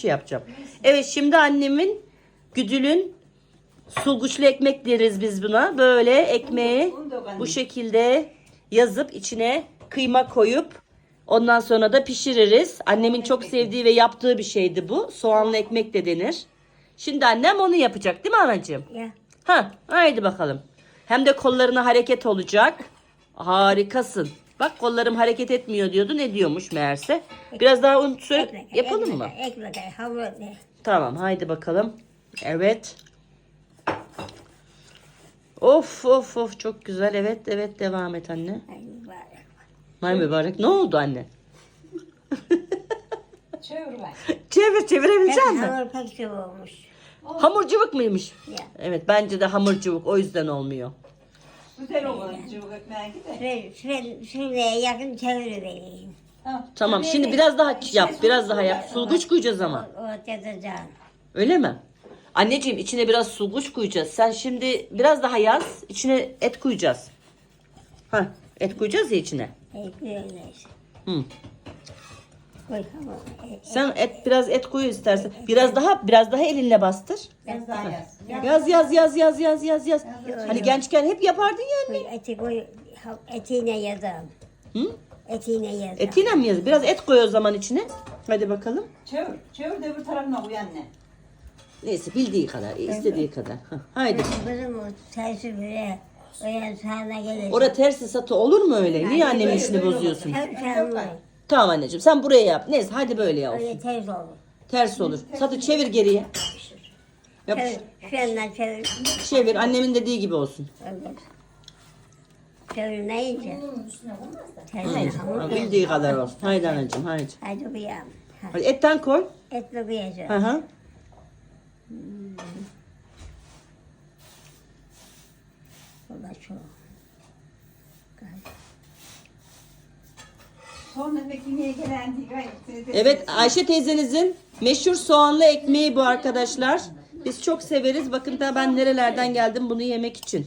şey yapacağım. Evet şimdi annemin güdülün sulguçlu ekmek deriz biz buna. Böyle ekmeği bu şekilde yazıp içine kıyma koyup ondan sonra da pişiririz. Annemin çok sevdiği ve yaptığı bir şeydi bu. Soğanlı ekmek de denir. Şimdi annem onu yapacak değil mi anacığım? Ya. Ha, haydi bakalım. Hem de kollarına hareket olacak. Harikasın. Bak kollarım hareket etmiyor diyordu. Ne diyormuş meğerse. Biraz daha un Ekmek. yapalım ekmek, mı? Ekmek, hamur. Tamam haydi bakalım. Evet. Of of of çok güzel. Evet evet devam et anne. Ay mübarek. Ne oldu anne? Çevir bak. Çevir çevirebilecek misin? hamur pek olmuş. Hamurcuvuk muymuş? Ya. Evet bence de hamurcuvuk. O yüzden olmuyor. Güzel olur cıvık. Şuraya, yakın çevireyim. Ha, Tamam şimdi bir- biraz daha şey yap. Biraz daha yap. Sulguç koyacağız ama. O, o yazacağım. Öyle mi? Anneciğim içine biraz sulguç koyacağız. Sen şimdi biraz daha yaz. İçine et koyacağız. Ha, et koyacağız ya içine. Ekmeğine. Hı. Sen et biraz et koy istersen. Biraz daha biraz daha elinle bastır. Biraz daha yaz. Yaz yaz yaz yaz yaz yaz yaz. Hani gençken hep yapardın ya anne. koy, eti koy. Etiyle yazalım. Hı? Etiyle yazalım. Etiyle mi yaz? Biraz et koy o zaman içine. Hadi bakalım. Çevir. Çevir de bir tarafına uyan ne? Neyse bildiği kadar, istediği kadar. Haydi. Kızım o tersi böyle. O yan sağına gelir. Orada tersi satı olur mu öyle? Niye annemin işini bozuyorsun? Hep sen var. Tamam anneciğim sen buraya yap. Neyse hadi böyle ya olsun. Öyle ters olur. Ters olur. Satı çevir geriye. Yap. Çevir. Şu yandan çevir. Çevir. Annemin dediği gibi olsun. Evet. Çevirmeyince. Haydi. Tersi hamur. Ha, Bildiği kadar olsun. Haydi anneciğim haydi. Hadi kıyam. Hadi etten koy. Etle Hı kıyacağım. hı. O da çok. Sonra ekmeğe gelen değil. Evet Ayşe teyzenizin meşhur soğanlı ekmeği bu arkadaşlar. Biz çok severiz. Bakın da ben nerelerden geldim bunu yemek için.